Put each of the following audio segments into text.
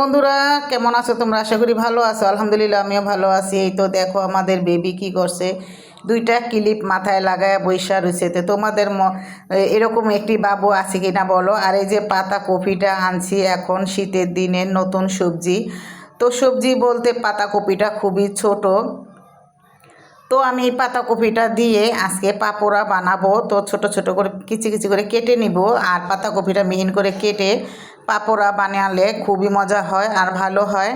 বন্ধুরা, কেমন আছো তোমরা? আশা করি ভালো আছো। আলহামদুলিল্লাহ, আমিও ভালো আছি। এই তো দেখো, আমাদের বেবি কি করছে? দুইটা ক্লিপ মাথায় লাগায় বৈশা রয়েছে। তো তোমাদের এরকম একটি বাবু আছে কিনা বলো? আর এই যে পাতা কপিটা আনছি এখন শীতের দিনের নতুন সবজি। তো সবজি বলতে পাতা কপিটা খুবই ছোট। তো আমি এই পাতাকপিটা দিয়ে আজকে পাপোড়া বানাবো। তো ছোট ছোট করে কিচি কিচি করে কেটে নিব। আর পাতাকপিটা মিহিন করে কেটে পাপোড়া বানালে খুবই মজা হয় আর ভালো হয়।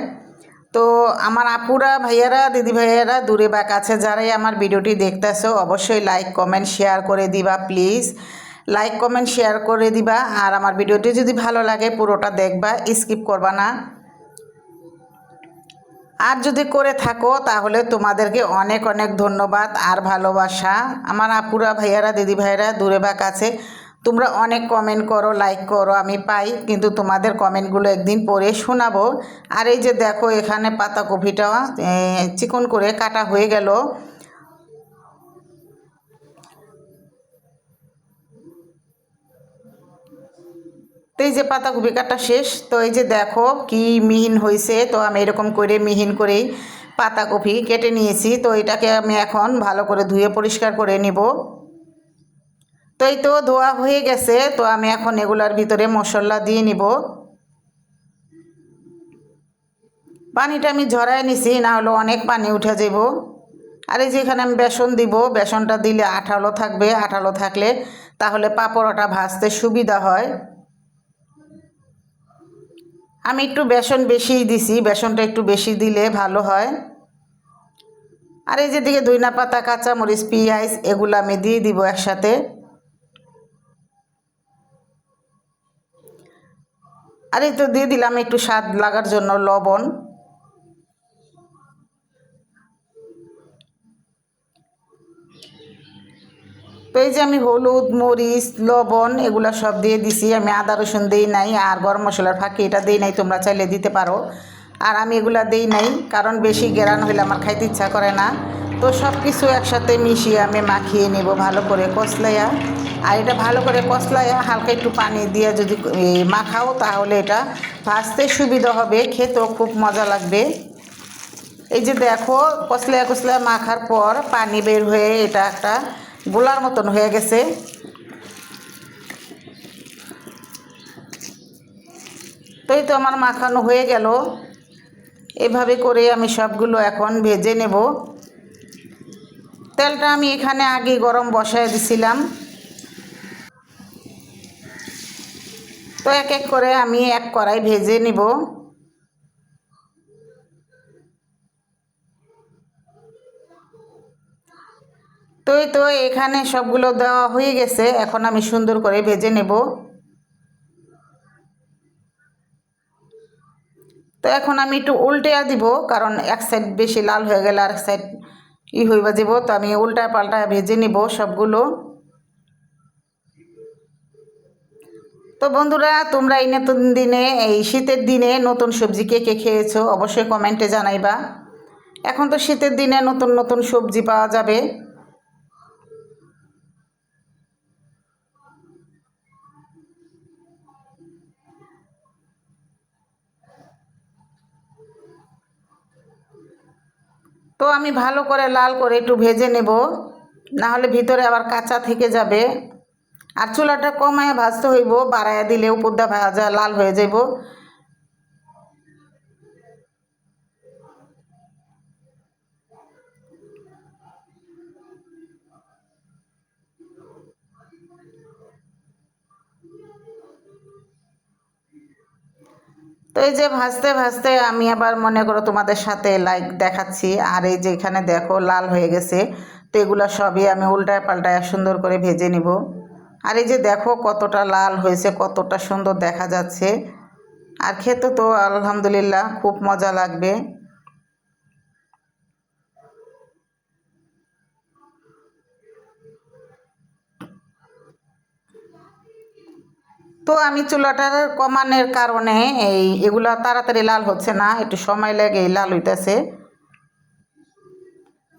তো আমার আপুরা, ভাইয়ারা, দিদি ভাইয়ারা, দূরে বা কাছে যারাই আমার ভিডিওটি দেখতেছো, অবশ্যই লাইক কমেন্ট শেয়ার করে দিবা প্লিজ লাইক কমেন্ট শেয়ার করে দিবা। আর আমার ভিডিওটি যদি ভালো লাগে, পুরোটা দেখবা স্কিপ করবা না। আর যদি করে থাকো, তাহলে তোমাদেরকে অনেক অনেক ধন্যবাদ আর ভালোবাসা। আমার আপুরা, ভাইয়ারা, দিদি ভাইয়ারা, দূরে বা কাছে তোমরা অনেক কমেন্ট করো লাইক করো, আমি পাই, কিন্তু তোমাদের কমেন্টগুলো একদিন পরে শোনাবো। আর এই যে দেখো, এখানে পাতাকপিটা চিকন করে কাটা হয়ে গেল। তো এই যে পাতাকপি কাটা শেষ, তো এই যে দেখো কি মিহিন হয়েছে তো আমি এরকম করে মিহিন করেই পাতাকপি কেটে নিয়েছি। তো এটাকে আমি এখন ভালো করে ধুয়ে পরিষ্কার করে নিব। তো এই তো ধোয়া হয়ে গেছে, তো আমি এখন এগুলার ভিতরে মশলা দিয়ে নিব। পানিটা আমি ঝরাই নিছি না হলে অনেক পানি উঠে যাব আর এই যেখানে আমি বেসন দিব, বেসনটা দিলে আঠালো থাকবে, আঠালো থাকলে তাহলে পাপড়টা ভাজতে সুবিধা হয়। আমি একটু বেসন বেশিই দিছি, বেসনটা একটু বেশি দিলে ভালো হয়। আর এই যে দিকে ধইনা পাতা কাঁচা মরিচ পিঁয়াজ, এগুলো আমি দিয়ে দিব একসাথে। আর এই তো দিয়ে দিলাম একটু স্বাদ লাগার জন্য, লবণ। তো এই যে আমি হলুদ, মরিচ, লবণ, এগুলো সব দিয়ে দিছি। আমি আদা রসুন দিই নাই, আর গরম মশলার ফাঁকি এটা দিই নাই, তোমরা চাইলে দিতে পারো। আর আমি এগুলা দিই নাই, কারণ বেশি গেরান হইলে আমার খাইতে ইচ্ছা করে না। তো সব কিছু একসাথে মিশিয়ে আমি মাখিয়ে নেব ভালো করে কসলাইয়া আর এটা ভালো করে কসলাইয়া হালকা একটু পানি দিয়ে যদি মাখাও তাহলে এটা ভাজতে সুবিধা হবে, খেতেও খুব মজা লাগবে। এই যে দেখো কসলাইয়া কসলাইয়া মাখার পর পানি বের হয়ে এটা একটা গোলার মতন হয়ে গেছে। তো তো আমার মাখানো হয়ে গেল। এভাবে করে আমি সবগুলো এখন ভেজে নেব। তেলটা আমি এখানে আগে গরম বসায় দিছিলাম। তো এক এক করে আমি এক কড়াই ভেজে নিব। তো তো এখানে সবগুলো দেওয়া হয়ে গেছে, এখন আমি সুন্দর করে ভেজে নেব। তো এখন আমি একটু উল্টে দিব, কারণ এক সাইড বেশি লাল হয়ে গেলে আর এক সাইড ই হইবা যাব তো আমি উল্টা পাল্টা ভেজে নিব সবগুলো। তো বন্ধুরা, তোমরা এই নতুন দিনে, এই শীতের দিনে নতুন সবজি কে কে খেয়েছো অবশ্যই কমেন্টে জানাইবা। এখন তো শীতের দিনে নতুন নতুন সবজি পাওয়া যাবে। তো আমি ভালো করে লাল করে একটু ভেজে নেব না হলে ভিতরে আবার কাঁচা থেকে যাবে। আর চুলাটা কমায় ভাজতে হইব বাড়াইয়া দিলে উপর দা ভাজা লাল হয়ে যাইব। তো এই যে ভাজতে ভাজতে আমি আবার মনে করো তোমাদের সাথে লাইক দেখাচ্ছি, আর এই যে এখানে দেখো লাল হয়ে গেছে, তো এগুলো সবই আমি উল্টায় পাল্টায় সুন্দর করে ভেজে নিব। আর এই যে দেখো কতটা লাল হয়েছে, কতটা সুন্দর দেখা যাচ্ছে। আর খেতে তো আলহামদুলিল্লাহ খুব মজা লাগবে। তো আমি চুলাটার কমানোর কারণে এই এগুলা তাড়াতাড়ি লাল হচ্ছে না, একটু সময় লাগে, লাল হইতেছে।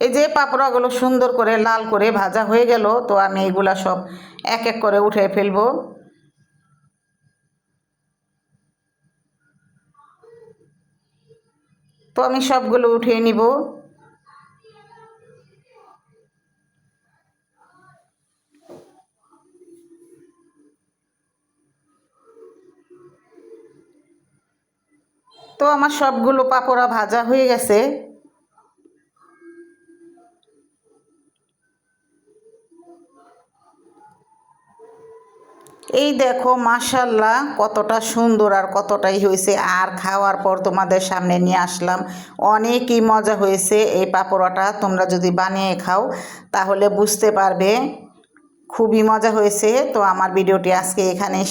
এই যে পাপড়াগুলো সুন্দর করে লাল করে ভাজা হয়ে গেল, তো আমি এগুলা সব এক এক করে উঠে ফেলব। তো আমি সবগুলো উঠিয়ে নিব। তো আমার সবগুলো পাপড়া ভাজা হয়ে গেছে। এই দেখো মাশাল্লাহ কতটা সুন্দর আর কতটাই হয়েছে। আর খাওয়ার পর তোমাদের সামনে নিয়ে আসলাম। অনেকই মজা হয়েছে এই পাপড়াটা। তোমরা যদি বানিয়ে খাও, তাহলে বুঝতে পারবে। খুবই মজা হয়েছে। তো আমার ভিডিওটি আজকে এখানে